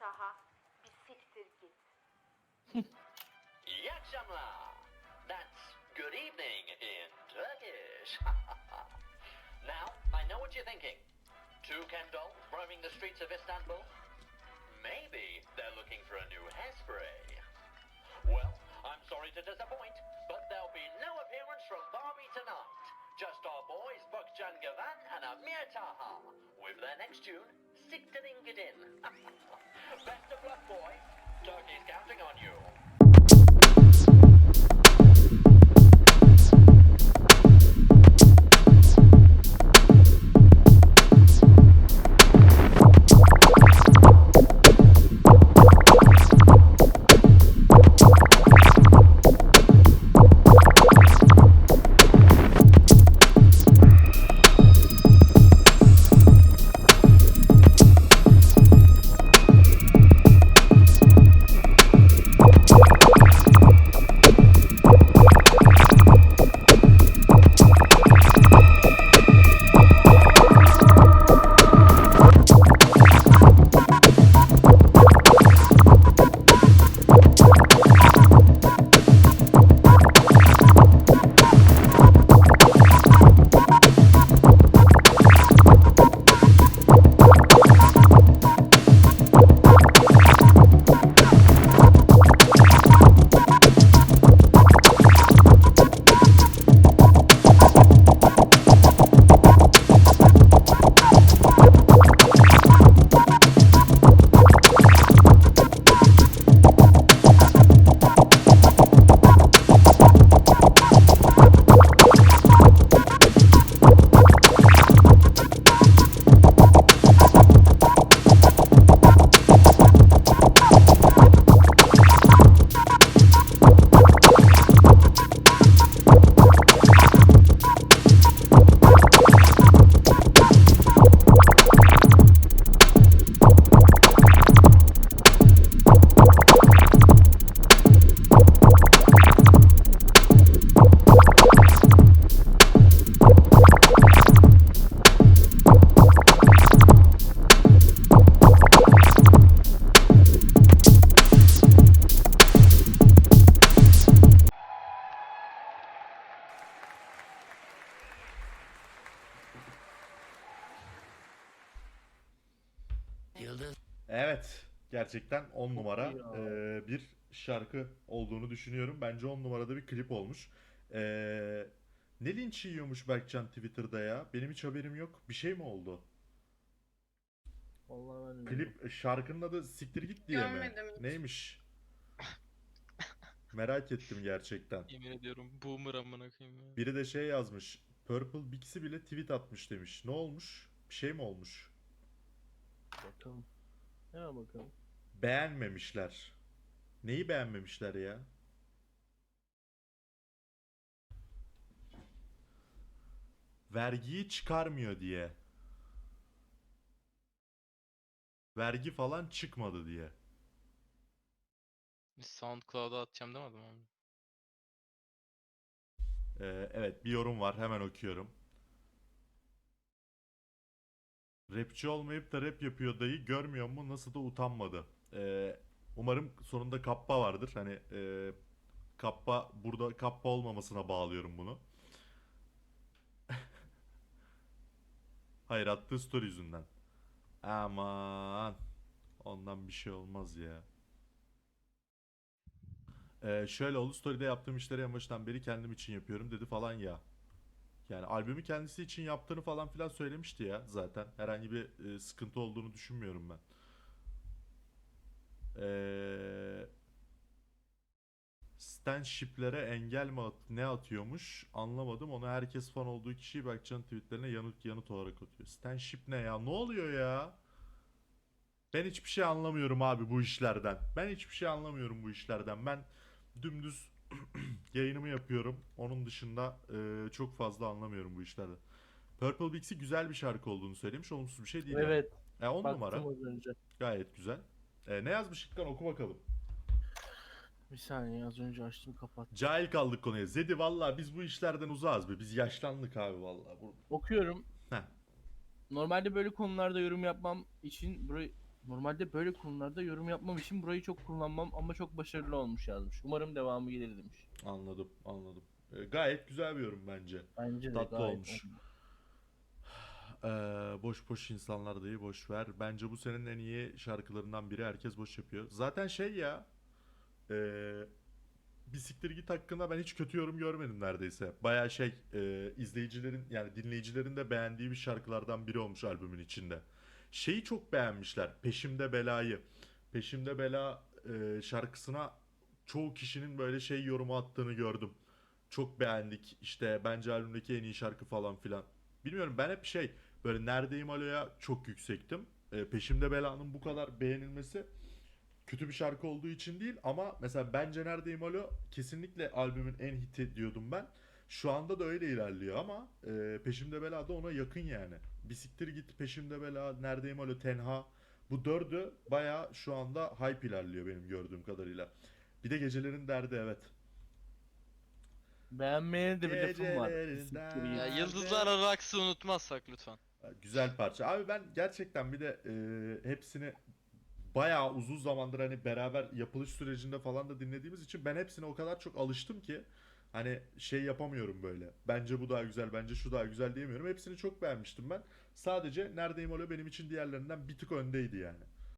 Taha. Bir siktir git. İyi akşamlar. That's good evening in Turkish. now, I know what you're thinking. Two Ken dolls roaming the streets of Istanbul? Maybe they're looking for a new hairspray. Well, I'm sorry to disappoint, but there'll be no appearance from Barbie tonight. Just our boys Bakcan Gavan and Amir Taha with their next tune, stick didn't get in. Best of luck, boy. Tony's counting on you. Evet. Gerçekten 10 numara eee, bir şarkı olduğunu düşünüyorum. Bence 10 numarada bir klip olmuş. Eee, ne linç yiyormuş Berkcan Twitter'da ya? Benim hiç haberim yok. Bir şey mi oldu? Vallahi ben bilmiyorum. Klip şarkının adı Siktir Git diye mi? Görmedim hiç. Neymiş? Merak ettim gerçekten. Yemin ediyorum boomer amına koyayım ya. Biri de şey yazmış. Purple Bixi bile tweet atmış demiş. Ne olmuş? Bir şey mi olmuş? Bakalım. Hemen bakalım. Beğenmemişler. Neyi beğenmemişler ya? Vergiyi çıkarmıyor diye. Vergi falan çıkmadı diye. Soundcloud'a atacağım demedim abi. Ee, evet bir yorum var hemen okuyorum. Rapçi olmayıp da rap yapıyor dayı görmüyor mu nasıl da utanmadı. Ee, umarım sonunda kappa vardır. Hani e, kappa burada kappa olmamasına bağlıyorum bunu. Hayır attığı story yüzünden. Aman ondan bir şey olmaz ya. Ee, şöyle oldu story'de yaptığım işleri en başından beri kendim için yapıyorum dedi falan ya. Yani albümü kendisi için yaptığını falan filan söylemişti ya zaten. Herhangi bir e, sıkıntı olduğunu düşünmüyorum ben. Ee, Stanship'lere engel mi at- ne atıyormuş anlamadım. Onu herkes fan olduğu kişiyi Berkcan'ın tweetlerine yanıt yanıt olarak atıyor. Stanship ne ya? Ne oluyor ya? Ben hiçbir şey anlamıyorum abi bu işlerden. Ben hiçbir şey anlamıyorum bu işlerden. Ben dümdüz yayınımı yapıyorum. Onun dışında e, çok fazla anlamıyorum bu işlerden. Purple Bix'i güzel bir şarkı olduğunu söylemiş. Olumsuz bir şey değil. yani. Evet. E, on Baktım numara. az önce. Gayet güzel. E, ne yazmış İlkan oku bakalım. Bir saniye az önce açtım kapattım. Cahil kaldık konuya. Zedi valla biz bu işlerden uzağız be. Biz yaşlandık abi valla. Okuyorum. Heh. Normalde böyle konularda yorum yapmam için burayı Normalde böyle konularda yorum yapmam için burayı çok kullanmam ama çok başarılı olmuş yazmış. Umarım devamı gelir demiş. Anladım anladım. Ee, gayet güzel bir yorum bence. Bence de Tatlı gayet olmuş. olmuş. Ee, boş boş insanlar diye boş ver. Bence bu senin en iyi şarkılarından biri. Herkes boş yapıyor. Zaten şey ya. Ee, Bisiktir git hakkında ben hiç kötü yorum görmedim neredeyse. Baya şey e, izleyicilerin yani dinleyicilerin de beğendiği bir şarkılardan biri olmuş albümün içinde. Şeyi çok beğenmişler. Peşimde Bela'yı. Peşimde Bela e, şarkısına çoğu kişinin böyle şey yorumu attığını gördüm. Çok beğendik. İşte bence albümdeki en iyi şarkı falan filan. Bilmiyorum ben hep şey böyle Neredeyim Alo'ya çok yüksektim. E, Peşimde Bela'nın bu kadar beğenilmesi kötü bir şarkı olduğu için değil ama mesela Bence Neredeyim Alo kesinlikle albümün en hiti diyordum ben. Şu anda da öyle ilerliyor ama e, Peşimde Bela da ona yakın yani. Bisiktir git Peşimde Bela, Neredeyim Alo, Tenha. Bu dördü baya şu anda hype ilerliyor benim gördüğüm kadarıyla. Bir de Gecelerin Derdi evet. Beğenmeyene de bir lafım var. Gecelerin derdi. Ya? Yıldızlar Araksı unutmazsak lütfen. Güzel parça. Abi ben gerçekten bir de e, hepsini bayağı uzun zamandır hani beraber yapılış sürecinde falan da dinlediğimiz için ben hepsine o kadar çok alıştım ki hani şey yapamıyorum böyle. Bence bu daha güzel, bence şu daha güzel diyemiyorum. Hepsini çok beğenmiştim ben. Sadece Neredeyim Alo benim için diğerlerinden bir tık öndeydi yani.